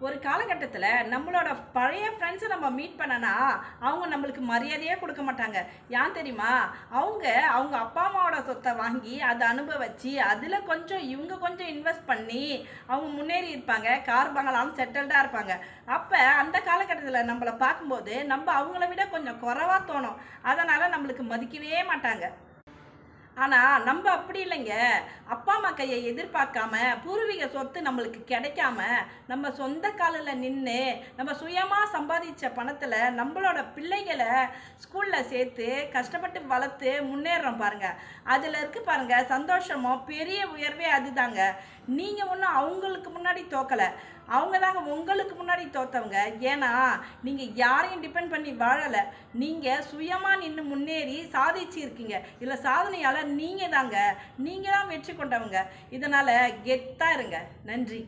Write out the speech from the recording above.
ஒரு காலகட்டத்தில் நம்மளோட பழைய ஃப்ரெண்ட்ஸை நம்ம மீட் பண்ணனா அவங்க நம்மளுக்கு மரியாதையே கொடுக்க மாட்டாங்க. ஏன் தெரியுமா? அவங்க அவங்க அப்பா அம்மாவோட சொத்தை வாங்கி அதை அனுபவிச்சு அதில் கொஞ்சம் இவங்க கொஞ்சம் இன்வெஸ்ட் பண்ணி அவங்க முன்னேறி இருப்பாங்க. கார் பங்களாம் செட்டில்டாக இருப்பாங்க. அப்போ அந்த காலகட்டத்தில் நம்மளை பார்க்கும்போது நம்ம அவங்கள விட கொஞ்சம் குறவாக தோணும். அதனால் நம்மளுக்கு மதிக்கவே மாட்டாங்க. ஆனால் நம்ம அப்படி இல்லைங்க. அப்பா அம்மா கையை எதிர்பார்க்காம பூர்வீக சொத்து நம்மளுக்கு கிடைக்காம நம்ம சொந்த காலில் நின்று நம்ம சுயமாக சம்பாதிச்ச பணத்தில் நம்மளோட பிள்ளைகளை ஸ்கூலில் சேர்த்து கஷ்டப்பட்டு வளர்த்து முன்னேறோம் பாருங்கள் அதில் இருக்கு பாருங்கள் சந்தோஷமோ பெரிய உயர்வே அதுதாங்க. நீங்கள் ஒன்றும் அவங்களுக்கு முன்னாடி தோக்கலை. அவங்க தாங்க உங்களுக்கு முன்னாடி தோத்தவங்க. ஏன்னா நீங்கள் யாரையும் டிபெண்ட் பண்ணி வாழலை. நீங்கள் சுயமாக நின்று முன்னேறி சாதிச்சு இருக்கீங்க இல்லை சாதனையால் நீங்கள் தாங்க நீங்கள் தான் வெற்றி கொண்டவங்க. இதனால் கெத்தாக இருங்க. நன்றி.